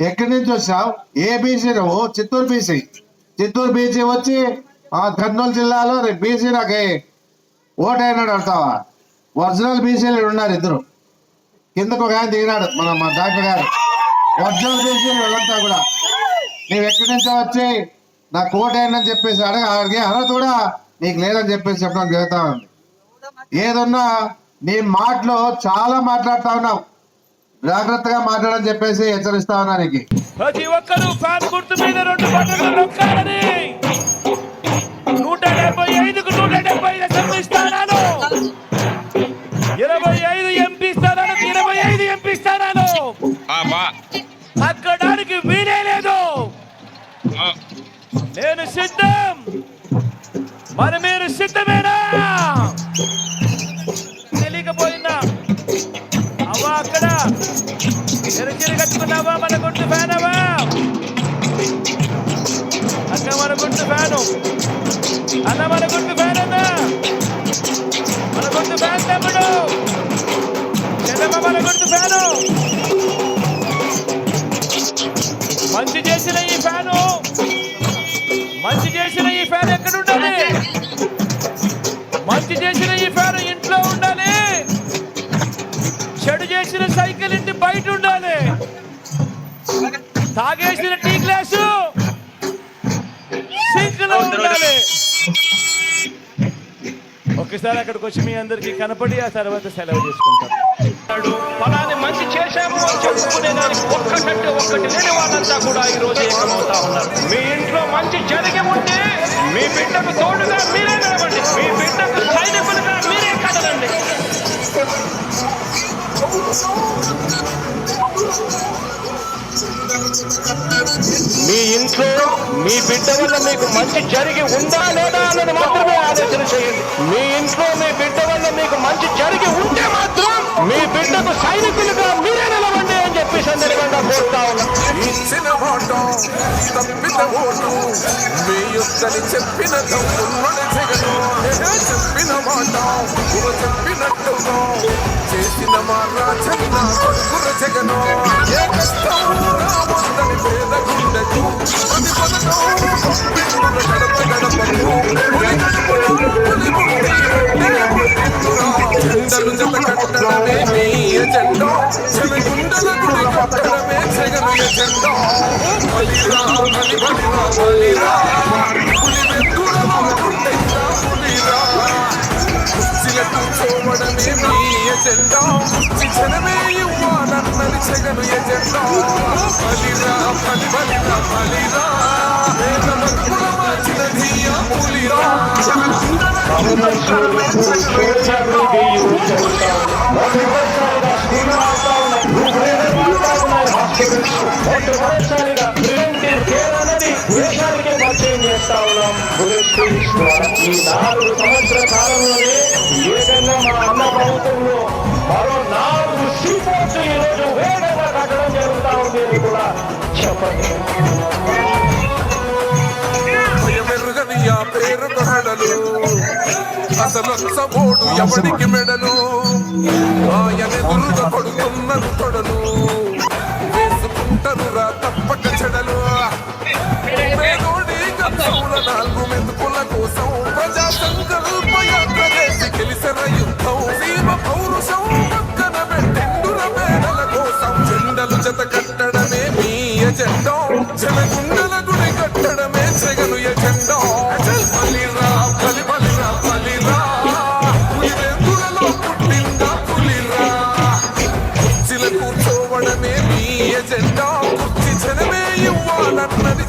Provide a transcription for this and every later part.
ఎక్కడి నుంచి వచ్చావు? ఏ బీసీ నువ్వు చిత్తూరు బీసీ చిత్తూరు బీసీ వచ్చి ఆ కర్నూలు జిల్లాలో బీసీ నాకు ఓటైనాడు అంటావా? ఒరిజినల్ బీసీలు ఉన్నారు ఇద్దరు. కిందకు ఒక ఆయన దిగినాడు మన మా డాక్టర్ గారు. ఒరిజినల్ బీసీలు వెళ్ళంతా కూడా. నువ్వు ఎక్కడి నుంచో వచ్చి నాకు ఓటైందని చెప్పేసి అడగ అడిగే అర్హత కూడా నీకు లేదని చెప్పేసి చెప్పడం జరుగుతా ఉంది. ఏదున్నా నీ మాటలో చాలా మాట్లాడుతా ఉన్నావు. జాగ్రత్తగా మాట్లాడని చెప్పేసి హెచ్చరిస్తా ఉన్నా నీకు. ప్రతి ఒక్కరూ ఫ్యాన్ గుర్తు మీద రెండు బట్టలు నొక్కాలని. నూట డెబ్బై ఐదుకు నూట డెబ్బై మంచి చేసిన ఈ ఫ్యాను. మంచి చేసిన ఈ ఫ్యాన్ ఎక్కడ ఉండాలి మంచి చేసిన ఈ ఫ్యాన్ ఇంట్లో ఉండాలి. చెడు చేసిన సైకిల్ ఇంటి బయట ఉండాలి. తాగేసిన టీ గ్లాసు సింక్లో ఉండాలి. ఒకసారి అక్కడికి వచ్చి మీ అందరికి కనపడి ఆ తర్వాత సెలవు చేసుకుంటాం. మంచి దానికి ఒక్కటంటే ఒక్కటి లేని వాళ్ళంతా కూడా ఈరోజు ఏకమవుతా ఉన్నారు. మీ ఇంట్లో మంచి జరిగి ఉంటే మీ బిడ్డకు తోడుగా మీరే నిలబండి మీ బిడ్డకు సైనికులుగా మీరే కదలండి. మీ ఇంట్లో మీ బిడ్డ వల్ల మీకు మంచి జరిగి ఉందా లేదా అన్నది మాత్రమే ఆలోచన చేయండి. మీ ఇంట్లో మీ బిడ్డ వల్ల మీకు మంచి జరిగి ఉంటే మాత్రం మీ బిడ్డకు సైనికులుగా మీరే నిలవండి సందర్భంగా కోరుతా ఉన్నా. ఇచ్చిన తప్పిన ఓటు మీ చెప్పిన తమ్ముడు జగను చెప్పిన మాట గుర చేసిన మా రాజన్న కొడుకుల జగను ఏ కష్టం రావద్దని పేద గుండెకు గడప గడపకు. జత కట్టడమే మీ గుడి కట్టడమే జగను ఎజెండా బలిరా బలి బలిరా బలిరా పులి వెందులలో గుండెందా పులిరా కుర్చీల కూర్చోవడమే మీ ఎజెండా కుర్చీ జనమే ఇవ్వాలన్నది జగను ఎజెండా బలిరా బలి బలిరా బలిరా పులిరా మొట్టమొదటిసారిగా ప్రివెంటివ్ కేర్ అన్నది దేశానికే పరిచయం చేస్తా ఉన్నాం. ఈ నాలుగు సంవత్సర కాలంలోనే ఏకంగా మా అన్న ప్రభుత్వంలో మరో నాలుగు వేగంగా కట్టడం ఉంది అని కూడా చెప్పండి. హడలు అసలు సపోటు ఎవరికి మెడలు? ఆయన ఎదురుగా కొడుతున్నారు తొడలు వేసుకుంటారు రా తప్పక చెడలు. నాలుగు మెతుకుల కోసం ప్రజా సంకల్ప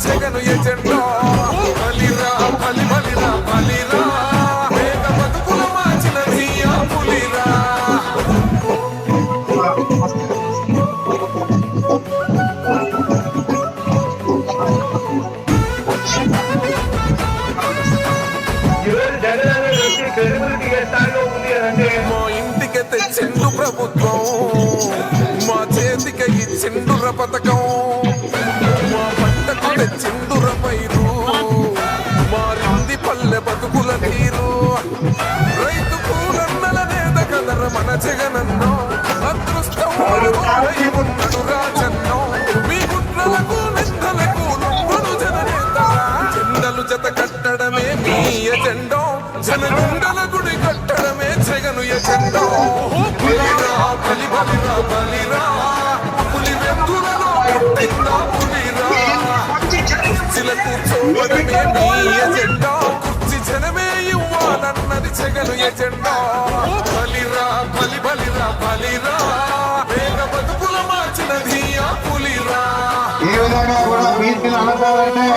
జగను ఎజెండా చెగలు ఎజెండా బలిరా బలి బలిరా బలిరా. వేగ బతుకుల మార్చినది ఆ పులిరా. ఏ విధంగా కూడా బీసీలు అనకాలంటే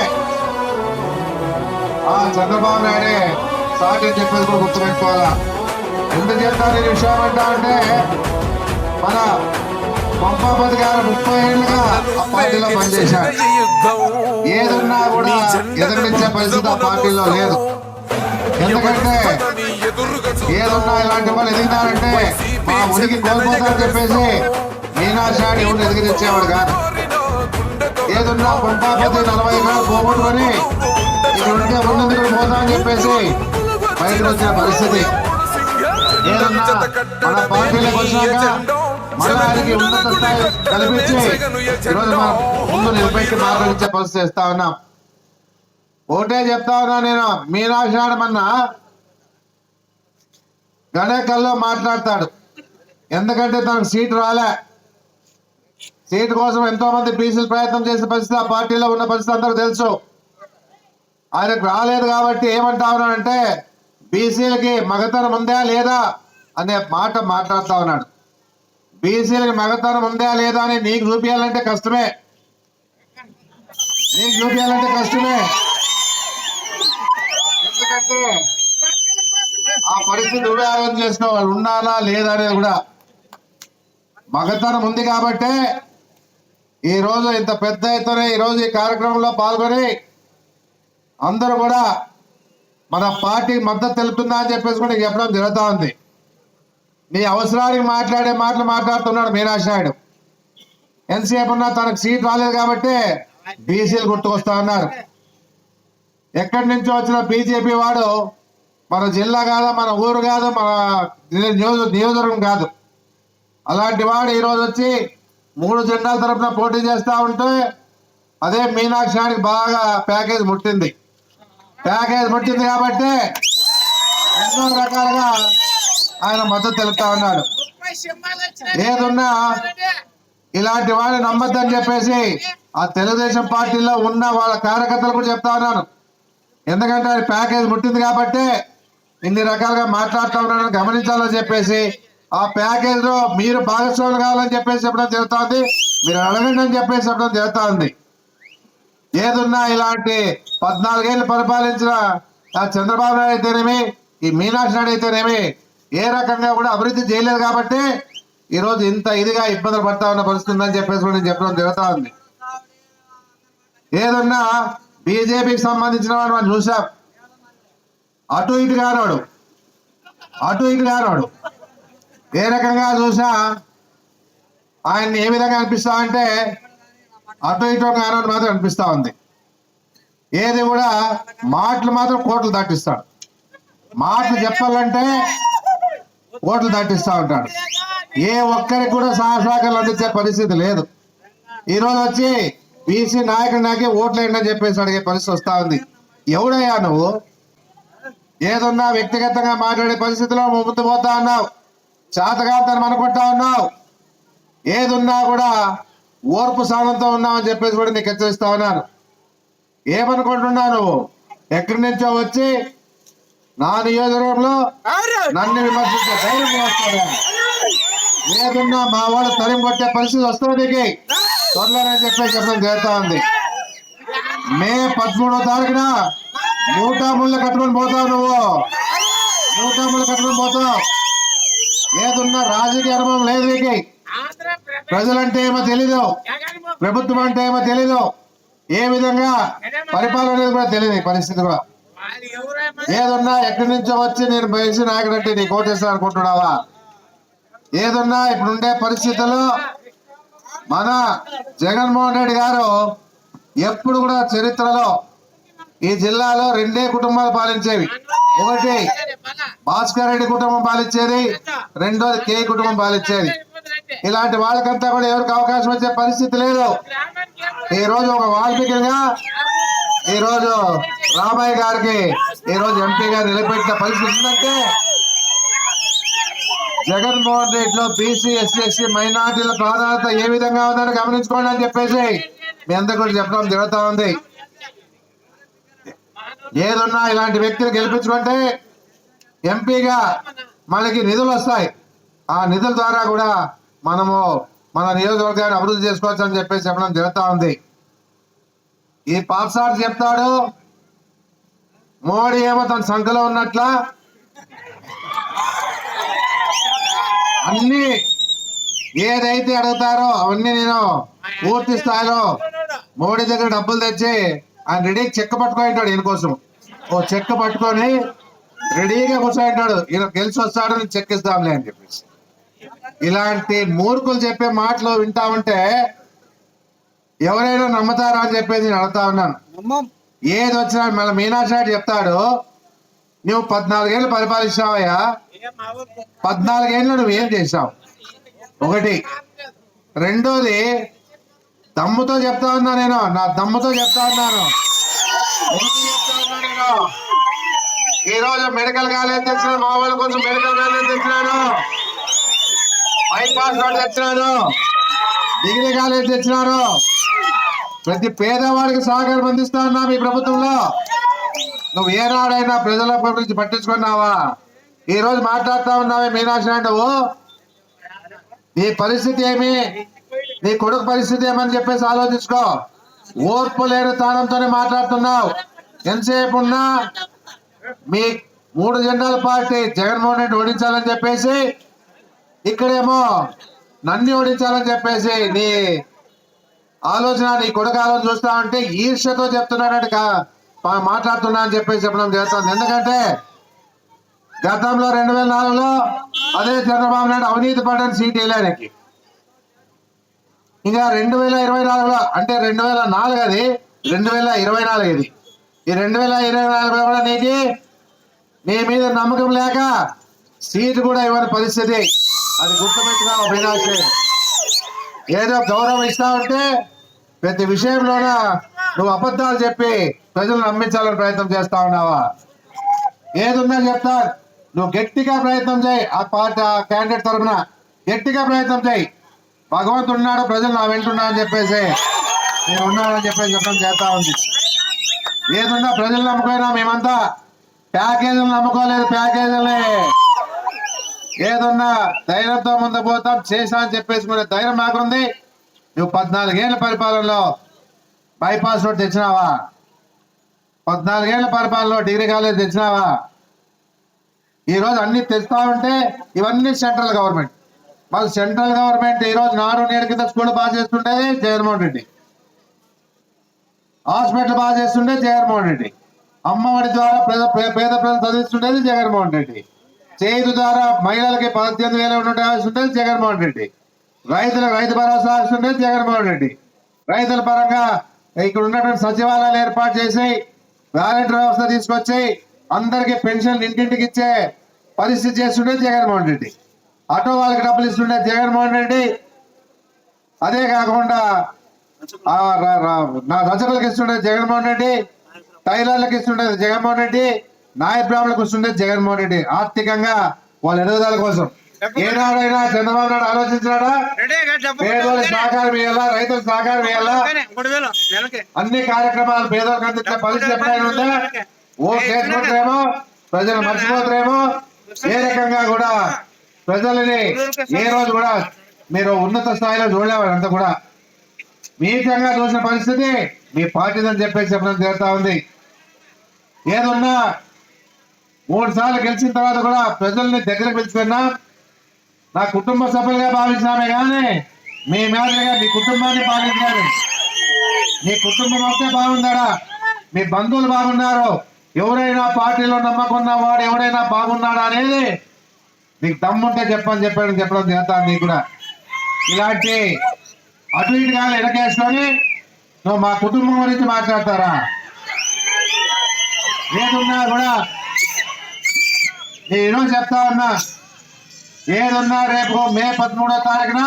ఆ చంద్రబాబు నాయుడే సాటి చెప్పేది కూడా గుర్తుపెట్టుకోవాలా ఎందుకు చెప్తాను ఈ విషయం అంటా అంటే మన పంపాపతి గారు ముప్పై ఏళ్ళుగా ఆ పార్టీలో పనిచేశారు ఏదున్నా కూడా ఎదిరించే పరిస్థితి ఆ పార్టీలో లేదు. ఎందుకంటే ఏదున్నా ఇలాంటి వాళ్ళు ఎదిగినారంటే మా ఉనికి కోల్పోతారని చెప్పేసి మీనాశాడి ఎవరు ఎదిగిరిచ్చేవాడు కాదు. ఏదున్నా పంపాపతి నలభై వేలు పోగొట్టుకొని ఇక్కడ ఉంటే ఉన్నది కూడా పోతామని చెప్పేసి బయటకు వచ్చిన పరిస్థితి. ఏదన్నా మన పార్టీలోకి వచ్చినాక ఉన్నత స్థాయి కల్పించి ఈరోజు మనం ముందు నిలబెట్టి పరిస్థితి ఇస్తా ఉన్నాం. ఒకటే చెప్తా ఉన్నా నేను మీనాక్షాడమన్నా గణేకల్లో మాట్లాడతాడు. ఎందుకంటే తనకు సీటు రాలే. సీటు కోసం ఎంతో మంది బీసీలు ప్రయత్నం చేసే పరిస్థితి ఆ పార్టీలో ఉన్న పరిస్థితి అందరూ తెలుసు. ఆయనకు రాలేదు కాబట్టి ఏమంటా ఉన్నాడంటే బీసీలకి మగతనం ఉందా లేదా అనే మాట మాట్లాడుతూ ఉన్నాడు. బీసీలకి మగతనం ఉందా లేదా అని నీకు చూపించాలంటే కష్టమే. నీకు చూపించాలంటే కష్టమే. ఎందుకంటే ఆ పరిస్థితి నువ్వే చేసిన వాళ్ళు ఉన్నారా లేదా అనేది కూడా మగతనం ఉంది కాబట్టే ఈ రోజు ఇంత పెద్ద ఎత్తున ఈ రోజు ఈ కార్యక్రమంలో పాల్గొని అందరూ కూడా మన పార్టీ మద్దతు తెలుపుతుందా అని చెప్పేసి కూడా చెప్పడం జరుగుతూ ఉంది. నీ అవసరానికి మాట్లాడే మాటలు మాట్లాడుతున్నాడు మీనాక్షి నాయుడు. ఎంతసేపు ఉన్నా తనకు సీట్ రాలేదు కాబట్టి బీసీలు గుర్తుకొస్తా ఉన్నారు. ఎక్కడి నుంచో వచ్చిన బీజేపీ వాడు మన జిల్లా కాదు మన ఊరు కాదు మన నియోజక నియోజకవర్గం కాదు. అలాంటి వాడు ఈరోజు వచ్చి మూడు జెండాల తరపున పోటీ చేస్తూ ఉంటే అదే మీనాక్షి నాడికి బాగా ప్యాకేజ్ ముట్టింది. ప్యాకేజ్ ముట్టింది కాబట్టి ఎన్నో రకాలుగా ఆయన మద్దతు తెలుపుతా ఉన్నాడు. ఏదున్నా ఇలాంటి వాడిని నమ్మద్దని చెప్పేసి ఆ తెలుగుదేశం పార్టీలో ఉన్న వాళ్ళ కార్యకర్తలు కూడా చెప్తా ఉన్నాను. ఎందుకంటే ఆయన ప్యాకేజ్ ముట్టింది కాబట్టి ఇన్ని రకాలుగా మాట్లాడుతూ ఉన్నాడని గమనించాలని చెప్పేసి ఆ ప్యాకేజ్లో మీరు భాగస్వాములు కావాలని చెప్పేసి చెప్పడం జరుగుతుంది. మీరు అడగండి అని చెప్పేసి చెప్పడం జరుగుతా ఉంది ఏదున్నా ఇలాంటి పద్నాలుగేళ్ళు పరిపాలించిన చంద్రబాబు నాయుడు అయితేనేమి ఈ మీనాక్షి నాయుడు అయితేనేమి ఏ రకంగా కూడా అభివృద్ధి చేయలేదు కాబట్టి ఈరోజు ఇంత ఇదిగా ఇబ్బందులు పడతా ఉన్న పరిస్థితి ఉందని చెప్పేసి కూడా నేను చెప్పడం జరుగుతా ఉంది ఏదన్నా బీజేపీకి సంబంధించిన వాళ్ళు మనం చూసాం. అటు ఇటు కానోడు. అటు ఇటు కానోడు. ఏ రకంగా చూసా ఆయన్ని ఏ విధంగా అనిపిస్తా అంటే అటు ఇటు కానోడు మాత్రం అనిపిస్తా ఉంది. ఏది కూడా మాటలు మాత్రం కోట్లు దాటిస్తాడు. మాటలు చెప్పాలంటే కోట్లు దాటిస్తా ఉంటాడు. ఏ ఒక్కరికి కూడా సహసాకాలు అందించే పరిస్థితి లేదు. ఈరోజు వచ్చి బీసీ నాయకుడు నాకే ఓట్లు వేయండి అని చెప్పేసి అడిగే పరిస్థితి వస్తా ఉంది. ఎవడయ్యా నువ్వు? ఏదున్నా వ్యక్తిగతంగా మాట్లాడే పరిస్థితిలో ముందు పోతా ఉన్నావు చేతగాంతనం అనుకుంటా ఉన్నావు ఏదున్నా కూడా ఓర్పు సాధంతో ఉన్నావని చెప్పేసి కూడా నీకు హెచ్చరిస్తా ఉన్నాను. ఏమనుకుంటున్నావు నువ్వు? ఎక్కడి నుంచో వచ్చి నా నియోజకవర్గంలో నన్ను విమర్శించే ధైర్యం వస్తాడు ఏదున్నా మా వాడు తరిం కొట్టే పరిస్థితి వస్తుంది నీకు. త్వరలోనే చెప్పే చెప్పడం జరుగుతా ఉంది. మే పదమూడో తారీఖున నూట ముళ్ళు కట్టుకొని పోతావు నువ్వు. నూట ముళ్ళు కట్టుకొని పోతావు. ఏదున్నా రాజకీయ అనుభవం లేదు నీకు. ప్రజలంటే ఏమో తెలీదు. ప్రభుత్వం అంటే ఏమో తెలీదు. ఏ విధంగా పరిపాలన అనేది కూడా తెలియదు పరిస్థితి కూడా. ఏదున్నా ఎక్కడి నుంచో వచ్చి నేను బయసి నాయకుడు అంటే నీకు ఓటేస్తాను అనుకుంటున్నావా? ఏదున్నా ఇప్పుడుండే పరిస్థితుల్లో మన జగన్మోహన్ రెడ్డి గారు ఎప్పుడు కూడా చరిత్రలో ఈ జిల్లాలో రెండే కుటుంబాలు పాలించేవి. ఒకటి భాస్కర్ రెడ్డి కుటుంబం పాలించేది రెండోది కే కుటుంబం పాలించేది ఇలాంటి వాళ్ళకంతా కూడా ఎవరికి అవకాశం వచ్చే పరిస్థితి లేదు. ఈ రోజు ఒక వాల్మీకిగా ఈ రోజు రామయ్య గారికి ఈ రోజు ఎంపీగా నిలబెట్టిన పరిస్థితి ఉందంటే జగన్మోహన్ రెడ్డిలో బీసీ ఎస్సీ ఎస్సీ మైనార్టీల ప్రాధాన్యత ఏ విధంగా ఉందని గమనించుకోండి అని చెప్పేసి మీ అందరు కూడా చెప్పడం జరుగుతా ఉంది. ఏదున్నా ఇలాంటి వ్యక్తిని గెలిపించుకుంటే ఎంపీగా మనకి నిధులు వస్తాయి. ఆ నిధుల ద్వారా కూడా మనము మన నియోజకవర్గాన్ని అభివృద్ధి చేసుకోవచ్చు అని చెప్పేసి చెప్పడం జరుగుతూ ఉంది. ఈ పాప్సార్ చెప్తాడు మోడీ ఏమో తన సంఖలో ఉన్నట్ల అన్ని ఏదైతే అడుగుతారో అవన్నీ నేను పూర్తి స్థాయిలో మోడీ దగ్గర డబ్బులు తెచ్చి ఆయన రెడీ చెక్క పట్టుకుంటాడు ఈయన కోసం. ఓ చెక్క పట్టుకొని రెడీగా కూర్చోంటాడు ఈయన గెలిచి వస్తాడు నేను చెక్ ఇస్తాంలే అని చెప్పేసి. ఇలాంటి మూర్ఖులు చెప్పే మాటలు వింటా ఉంటే ఎవరైనా నమ్ముతారా అని చెప్పేసి నేను అడుగుతా ఉన్నాను. ఏది వచ్చినా మళ్ళీ మీనాక్షి చెప్తాడు నువ్వు పద్నాలుగేళ్ళు పరిపాలించావయ్యా. పద్నాలుగేళ్ళు నువ్వు ఏం చేసావు ఒకటి. రెండోది దమ్ముతో చెప్తా ఉన్నా నేను. నా దమ్ముతో చెప్తా ఉన్నాను. ఈ రోజు మెడికల్ కాలేజ్ తెచ్చినాను. మా వాళ్ళ కోసం మెడికల్ కాలేజ్ తెచ్చినాను. బైపాస్ రోడ్ తెచ్చినాను. డిగ్రీ కాలేజ్ తెచ్చినాను. ప్రతి పేదవాడికి సహకారం అందిస్తా ఉన్నా మీ ప్రభుత్వంలో. నువ్వు ఏనాడైనా ప్రజల గురించి పట్టించుకున్నావా? ఈ రోజు మాట్లాడుతా ఉన్నావే మీనాక్షి నాయుడు. నువ్వు నీ పరిస్థితి ఏమి? నీ కొడుకు పరిస్థితి ఏమని చెప్పేసి ఆలోచించుకో. ఓర్పు లేని స్థానంతోనే మాట్లాడుతున్నావు. ఎంతసేపు ఉన్నా మీ మూడు జెండాల పార్టీ జగన్మోహన్ రెడ్డి ఓడించాలని చెప్పేసి ఇక్కడేమో నన్ను ఓడించాలని చెప్పేసి నీ ఆలోచన నీ కొడుకు ఆలోచన చూస్తా ఉంటే ఈర్ష్యతో చెప్తున్నాడంటే మాట్లాడుతున్నా అని చెప్పేసి చెప్పడం చేస్తాను ఎందుకంటే గతంలో రెండు వేల నాలుగులో అదే చంద్రబాబు నాయుడు అవినీతి పడ్డని సీట్ వేయలేనికి. ఇంకా రెండు వేల ఇరవై నాలుగులో అంటే రెండు వేల నాలుగు అది రెండు వేల ఇరవై నాలుగు ఇది. ఈ రెండు వేల ఇరవై నాలుగులో కూడా నీకు నీ మీద నమ్మకం లేక సీటు కూడా ఇవ్వని పరిస్థితి. అది గుర్తుపెట్టుకో మీనాక్షి. ఏదో గౌరవం ఇస్తా ఉంటే ప్రతి విషయంలోన నువ్వు అబద్ధాలు చెప్పి ప్రజలు నమ్మించాలని ప్రయత్నం చేస్తా ఉన్నావా? ఏదున్నా చెప్తా నువ్వు గట్టిగా ప్రయత్నం చేయి. ఆ పార్టీ ఆ క్యాండిడేట్ తరఫున గట్టిగా ప్రయత్నం చేయి. భగవంతుడు ఉన్నాడు ప్రజలు నా వెంటున్నా అని చెప్పేసి నేను ఉన్నానని చెప్పేసి చెప్పడం చేస్తా ఉంది. ఏదున్నా ప్రజలు నమ్ముకోనా మేమంతా ప్యాకేజీలు నమ్ముకోలేదు ప్యాకేజీలే. ఏదున్నా ధైర్యంతో ముందు పోతాం చేసా అని చెప్పేసుకునే ధైర్యం మాకుంది నువ్వు పద్నాలుగేళ్ళ పరిపాలనలో బైపాస్ రోడ్ తెచ్చినావా? పద్నాలుగేళ్ళ పరిపాలనలో డిగ్రీ కాలేజ్ తెచ్చినావా? ఈరోజు అన్ని తెస్తా ఉంటే ఇవన్నీ సెంట్రల్ గవర్నమెంట్ మరి సెంట్రల్ గవర్నమెంట్ ఈ రోజు నాడు నేడు కింద స్కూల్ బాగా చేస్తుండేది జగన్మోహన్ రెడ్డి. హాస్పిటల్ బాగా చేస్తుండే జగన్మోహన్ రెడ్డి. అమ్మఒడి ద్వారా పేద పే- పేద ప్రజలు చదివిస్తుండేది జగన్మోహన్ రెడ్డి. చేదు ద్వారా మహిళలకి పద్దెనిమిది వేల ఉండేది జగన్మోహన్ రెడ్డి. రైతులకు రైతు భరోసా ఇస్తుండేది జగన్మోహన్ రెడ్డి. రైతుల పరంగా ఇక్కడ ఉన్నటువంటి సచివాలయాలు ఏర్పాటు చేసి వాలంటీర్ వ్యవస్థ తీసుకొచ్చి అందరికి పెన్షన్ ఇంటింటికి ఇచ్చే పరిస్థితి చేస్తుండేది జగన్మోహన్ రెడ్డి. ఆటో వాళ్ళకి డబ్బులు ఇస్తుండే జగన్మోహన్ రెడ్డి. అదే కాకుండా నా రచనలకు ఇస్తుండే జగన్మోహన్ రెడ్డి. టైలర్లకు ఇస్తుండే జగన్మోహన్ రెడ్డి. నాయ బ్రాహ్మణులకు ఇస్తుండే జగన్మోహన్ రెడ్డి. ఆర్థికంగా వాళ్ళ ఎదుగుదల కోసం. ఏనాడైనా చంద్రబాబు నాయుడు ఆలోచించినాడా? పేదవాళ్ళకి సహకారం ఇవ్వాలా రైతులకు సహకారం ఇవ్వాలా అన్ని కార్యక్రమాలు పేదలకు అందించే పరిస్థితి ఎప్పుడైనా ఉందా? ఓట్ చేసుకుంటారేమో ప్రజలు మర్చిపోతారేమో ఏ రకంగా కూడా ప్రజలని ఏ రోజు కూడా మీరు ఉన్నత స్థాయిలో చూడలేవారంతా కూడా కూడా. నీచంగా చూసిన పరిస్థితి మీ పార్టీదని చెప్పేసి చెప్పడం జరుగుతా ఉంది. ఏదన్నా మూడు సార్లు గెలిచిన తర్వాత కూడా ప్రజల్ని దగ్గర పిలుచుకున్నా నా కుటుంబ సభ్యులుగా భావించినామే కానీ మీ మేడలుగా మీ కుటుంబాన్ని పాటించారు మీ కుటుంబం వస్తే బాగుందడా? మీ బంధువులు బాగున్నారు. ఎవరైనా పార్టీలో నమ్మకం ఉన్నవాడు ఎవరైనా బాగున్నాడా అనేది నీకు దమ్ముంటే చెప్పని చెప్పాను చెప్పడం చేస్తాను నీకు కూడా. ఇలాంటి అటు ఇటు కాదు ఎడకేసుకొని నువ్వు మా కుటుంబం గురించి మాట్లాడతారా? ఏదున్నా కూడా నేను చెప్తా ఉన్నా ఏదున్నా రేపు మే పదమూడో తారీఖున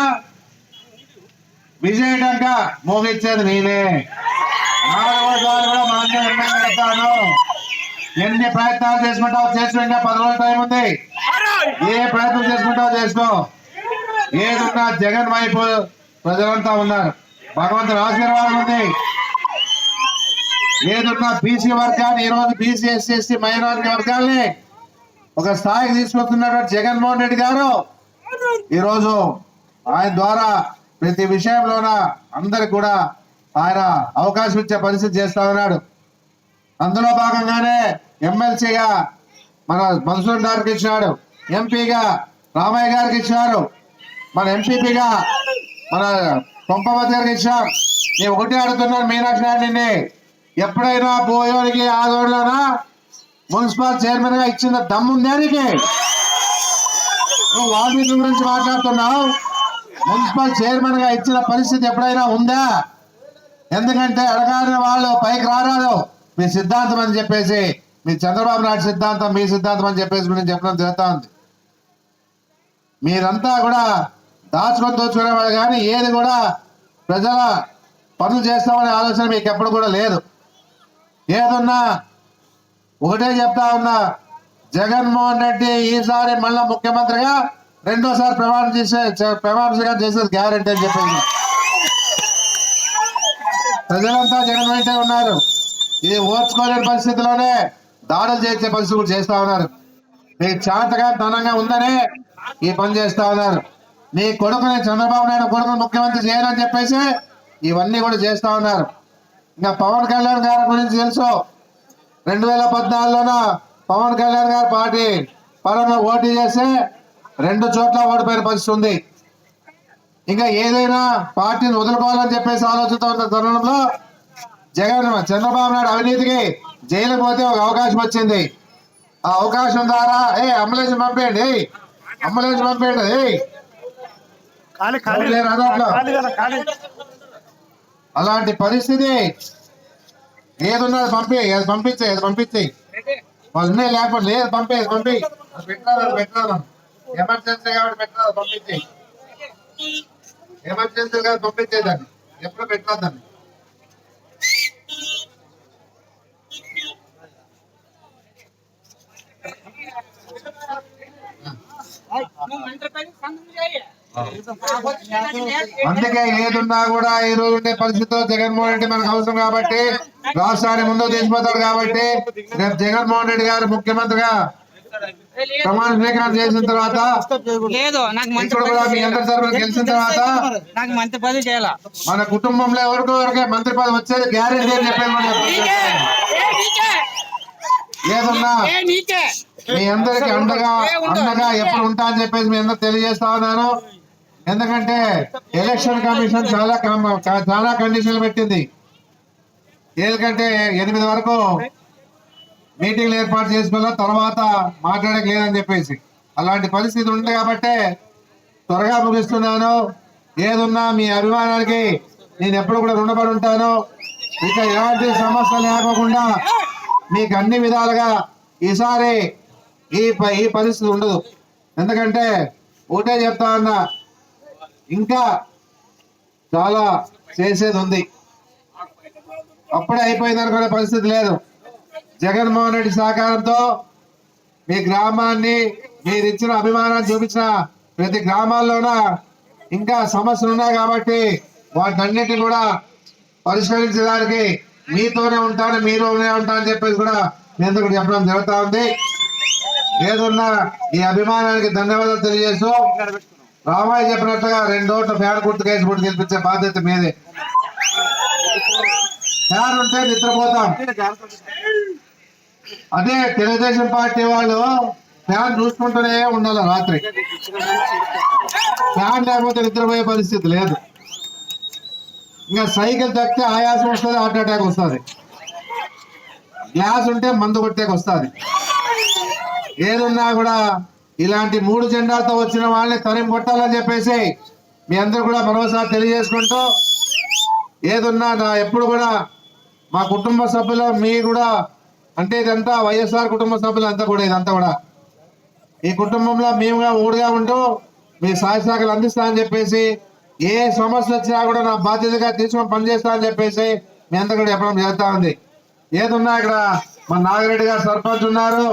విజయడంక మోగించేది నేనే. నాలుగో సారి కూడా మా అన్నీ ఎన్ని ప్రయత్నాలు చేసుకుంటావు చేసుకుంటే పది రోజుల టైం ఉంది. ఏ ప్రయత్నం చేసుకుంటావో చేసుకో. ఏదున్నా జగన్ వైపు ప్రజలంతా ఉన్నారు. భగవంతుని ఆశీర్వాదం ఉంది. ఏదున్నా బీసీ వర్గాన్ని ఈ రోజు బీసీ ఎస్సీ ఎస్టీ మైనారిటీ వర్గాల్ని ఒక స్థాయికి తీసుకొస్తున్నటువంటి జగన్మోహన్ రెడ్డి గారు ఈరోజు ఆయన ద్వారా ప్రతి విషయంలోన అందరికి కూడా ఆయన అవకాశం ఇచ్చే పరిస్థితి చేస్తా ఉన్నాడు. అందులో భాగంగానే ఎమ్మెల్సీగా మన మన్సూర్ గారికి ఇచ్చినాడు. ఎంపీగా రామయ్య గారికి ఇచ్చినారు. మన ఎంపీపీగా మన పంపవతి గారికి ఇచ్చినాం. నేను ఒకటే అడుగుతున్నాను మీనాక్షి నాయుడిని ఎప్పుడైనా భోజనానికి ఆదోళన మున్సిపల్ చైర్మన్గా ఇచ్చిన దమ్ముంది దానికి నువ్వు వాల్మీకి గురించి మాట్లాడుతున్నావు. మున్సిపల్ చైర్మన్గా ఇచ్చిన పరిస్థితి ఎప్పుడైనా ఉందా? ఎందుకంటే అడగాలిన వాళ్ళు పైకి రారాదు. మీ సిద్ధాంతం అని చెప్పేసి మీ చంద్రబాబు నాయుడు సిద్ధాంతం మీ సిద్ధాంతం అని చెప్పేసి గురించి చెప్పడం జరుగుతూ ఉంది. మీరంతా కూడా దాచుకొని దోచుకునేవాడు కానీ ఏది కూడా ప్రజల పనులు చేస్తామనే ఆలోచన మీకు ఎప్పుడు కూడా లేదు. ఏదున్నా ఒకటే చెప్తా ఉన్నా జగన్మోహన్ రెడ్డి ఈసారి మళ్ళా ముఖ్యమంత్రిగా రెండోసారి ప్రమాణం చేసే చ- ప్రమాణ స్వీకారం చేసేది గ్యారెంటీ అని చెప్పేసి. ప్రజలంతా జగన్ వెంటే ఉన్నారు. ఇది ఓర్చుకోలేని పరిస్థితిలోనే దాడులు చేసే పరిస్థితి కూడా చేస్తా ఉన్నారు. మీకు చాతగా ధనంగా ఉందనే ఈ పని చేస్తా ఉన్నారు. నీ కొడుకుని చంద్రబాబు నాయుడు కొడుకుని ముఖ్యమంత్రి చేయాలని చెప్పేసి ఇవన్నీ కూడా చేస్తా ఉన్నారు. ఇంకా పవన్ కళ్యాణ్ గారి గురించి తెలుసు. రెండు వేల పద్నాలుగులోన పవన్ కళ్యాణ్ గారు పార్టీ పరంగా ఓటు చేస్తే రెండు చోట్ల ఓడిపోయిన పరిస్థితి ఉంది. ఇంకా ఏదైనా పార్టీని వదులుకోవాలని చెప్పేసి ఆలోచనతో ఉన్న తరుణంలో జగన్ చంద్రబాబు నాయుడు అవినీతికి జైలు పోతే ఒక అవకాశం వచ్చింది. ఆ అవకాశం ద్వారా ఏ అంబులెన్స్ పంపేయండి. కదా ఖాళీ అలాంటి పరిస్థితి. ఏదున్నది పంపి అది పంపించే అది పంపించి. వాళ్ళు ఉన్నాయి లేకపోతే లేదు పంపే అది పంపి. అది పెట్టాలి అది పెట్టాలి. ఎమర్జెన్సీ కాబట్టి పెట్టాలి పంపించి. ఎమర్జెన్సీ కాబట్టి పంపించేదాన్ని. ఎప్పుడు పెట్టాలని అందుకే ఏదున్నా కూడా ఈ రోజు ఉండే పరిస్థితిలో జగన్మోహన్ రెడ్డి మనకు అవసరం కాబట్టి రాష్ట్రాన్ని ముందుకు తీసుకుపోతాడు కాబట్టి రేపు జగన్మోహన్ రెడ్డి గారు ముఖ్యమంత్రిగా ప్రమాణ స్వీకారం చేసిన తర్వాత లేదు నాకు మంచి ఇక్కడ కూడా మీ అందరి తరఫున గెలిచిన తర్వాత నాకు మంచి పని చేయాల? మన కుటుంబంలో ఎవరికో ఎవరికే మంత్రి పదవి వచ్చేది గ్యారెంటీ అని చెప్పేది ఏదున్నా? మీ అందరికి అండగా అండగా ఎప్పుడు ఉంటా అని చెప్పేసి మీ అందరు తెలియజేస్తా ఉన్నాను ఎందుకంటే ఎలక్షన్ కమిషన్ చాలా చాలా కండిషన్లు పెట్టింది. ఎందుకంటే ఎనిమిది వరకు మీటింగ్లు ఏర్పాటు చేసుకున్న తర్వాత మాట్లాడక లేదని చెప్పేసి అలాంటి పరిస్థితి ఉంది కాబట్టి త్వరగా ముగిస్తున్నాను. ఏదున్నా మీ అభిమానానికి నేను ఎప్పుడు కూడా రుణపడి ఉంటాను. ఇక ఎలాంటి సమస్య లేకోకుండా మీకు అన్ని విధాలుగా ఈసారి ఈ ఈ పరిస్థితి ఉండదు. ఎందుకంటే ఒకటే చెప్తా అన్న ఇంకా చాలా చేసేది ఉంది. అప్పుడే అయిపోయింది అనుకునే పరిస్థితి లేదు. జగన్మోహన్ రెడ్డి సహకారంతో మీ గ్రామాన్ని మీరు ఇచ్చిన అభిమానాన్ని చూపించిన ప్రతి గ్రామాల్లోన ఇంకా సమస్యలు ఉన్నాయి కాబట్టి వాటన్నిటిని కూడా పరిష్కరించడానికి మీతోనే ఉంటాను మీతోనే ఉంటానని చెప్పేసి కూడా నేను చెప్పడం జరుగుతూ ఉంది. ఏదున్నా ఈ అభిమానానికి ధన్యవాదాలు తెలియజేస్తూ రామాయ చెప్పినట్లుగా రెండు ఓట్ల ఫ్యాన్ గుర్తు కేసు గుర్తు గెలిపించే బాధ్యత మీదే. ఫ్యాన్ ఉంటే నిద్రపోతాం. అదే తెలుగుదేశం పార్టీ వాళ్ళు ఫ్యాన్ చూసుకుంటూనే ఉండాలి రాత్రి. ఫ్యాన్ లేకపోతే నిద్రపోయే పరిస్థితి లేదు. ఇంకా సైకిల్ తక్కితే ఆయాసం వస్తుంది హార్ట్ అటాక్ వస్తుంది. గ్యాస్ ఉంటే మందు కొట్టేకి వస్తుంది ఏదున్నా కూడా ఇలాంటి మూడు జెండాలతో వచ్చిన వాళ్ళని తరిం కొట్టాలని చెప్పేసి మీ అందరూ కూడా మరోసారి తెలియజేసుకుంటూ ఏదున్నా నా ఎప్పుడు కూడా మా కుటుంబ సభ్యులు మీ కూడా అంటే ఇదంతా వైఎస్ఆర్ కుటుంబ సభ్యులు అంతా కూడా ఇదంతా కూడా. ఈ కుటుంబంలో మేముగా ఊడిగా ఉంటూ మీ సహాయ శాఖలు అందిస్తా అని చెప్పేసి ఏ సమస్య వచ్చినా కూడా నా బాధ్యతగా తీసుకొని పనిచేస్తా అని చెప్పేసి మీ అందరూ కూడా చెప్పడం చేస్తా ఉంది. ఏదున్నా ఇక్కడ మా నాగిరెడ్డి గారు సర్పంచ్ ఉన్నారు.